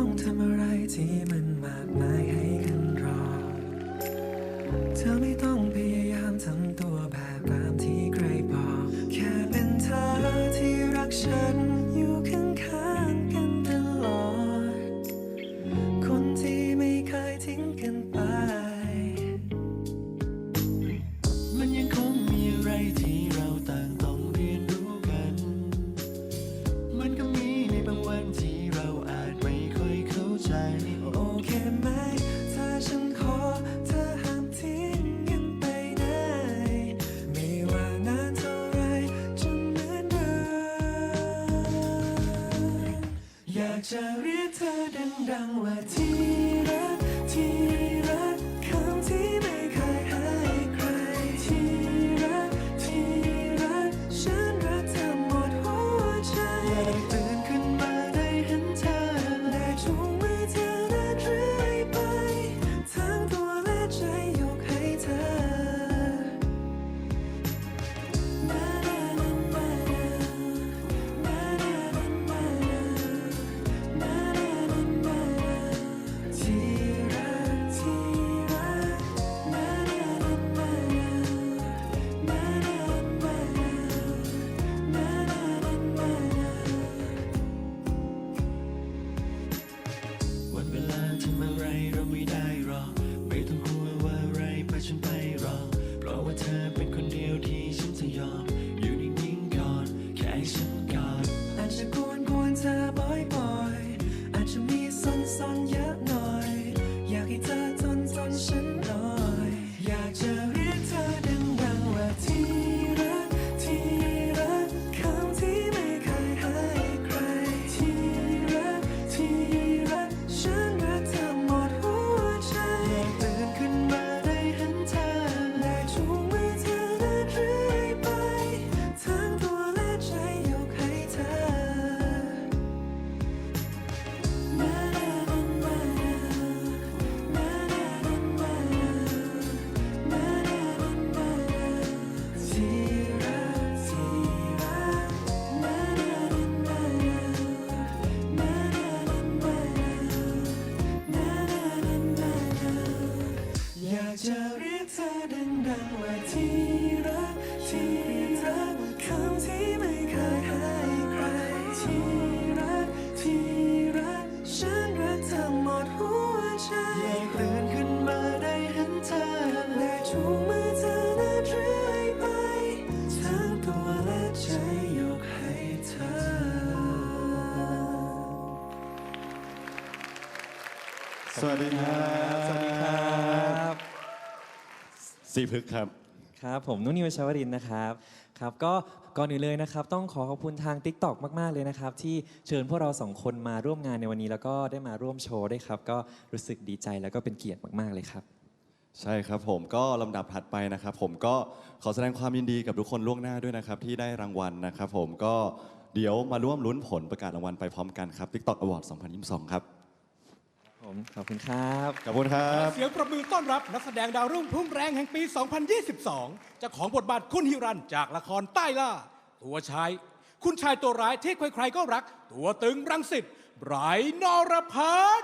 องทำอะไรที่มันมากมายให้กันรอ เธอไม่ต้องพยายามทำตัวแบบตามที่ใครบอก แค่เป็นเธอที่รักฉันอยู่ข้างๆกันตลอด คนที่ไม่เคยทิ้งกันไป มันยังคงมีอะไรที่ากจะเรียกเธอดังๆว่าที่รักที่รักคำที่ไม่เคยหาย ยอมอยู่นิ่งๆก่อนแค่ให้ฉันกอดอาจจะกลัว จะเรียกเธอดังๆว่าที่รักที่รักคำที่ไม่เคยให้ใครที่รักที่รักฉันรักเธอหมดหัวใจอยากตื่นขึ้นมาได้เห็นเธอได้จูงมือเธอเดินเรื่อยไปทั้งตัวและใจยกให้เธอ สวัสดีครับสวัสดีครับ สีพึกษ์ครับ ครับผมนุ่นนิวชาวรินทร์นะครับครับก็ก่อนอื่นเลยนะครับ ต้องขอขอบคุณทาง Tik t o อกมากๆเลยนะครับ ที่เชิญพวกเราสองคนมาร่วมงานในวันนี้ แล้วก็ได้มาร่วมโชว์ด้วยครับ ก็รู้สึกดีใจแล้วก็เป็นเกียรติมากๆเลยครับ ใช่ครับผมก็ลำดับถัดไปนะครับ ผมก็ขอแสดงความยินดีกับทุกคนล่วงหน้าด้วยนะครับ ที่ได้รางวัลนะครับ ผมก็เดี๋ยวมาร่วมลุ้นผลประกาศรางวัลไปพร้อมกันครับ TikTok Award 2022 ครับ ผมขอบคุณครับขอบคุณครับ เสียงประมือต้อนรับนักแสดงดาวรุ่งพุ่งแรงแห่งปี 2022 เจ้าของบทบาทคุณฮิรันจากละครใต้ล่า ตัวชาย คุณชายตัวร้ายที่ใครๆก็รัก ตัวตึงรังสิตไบรท์นรพัฒน์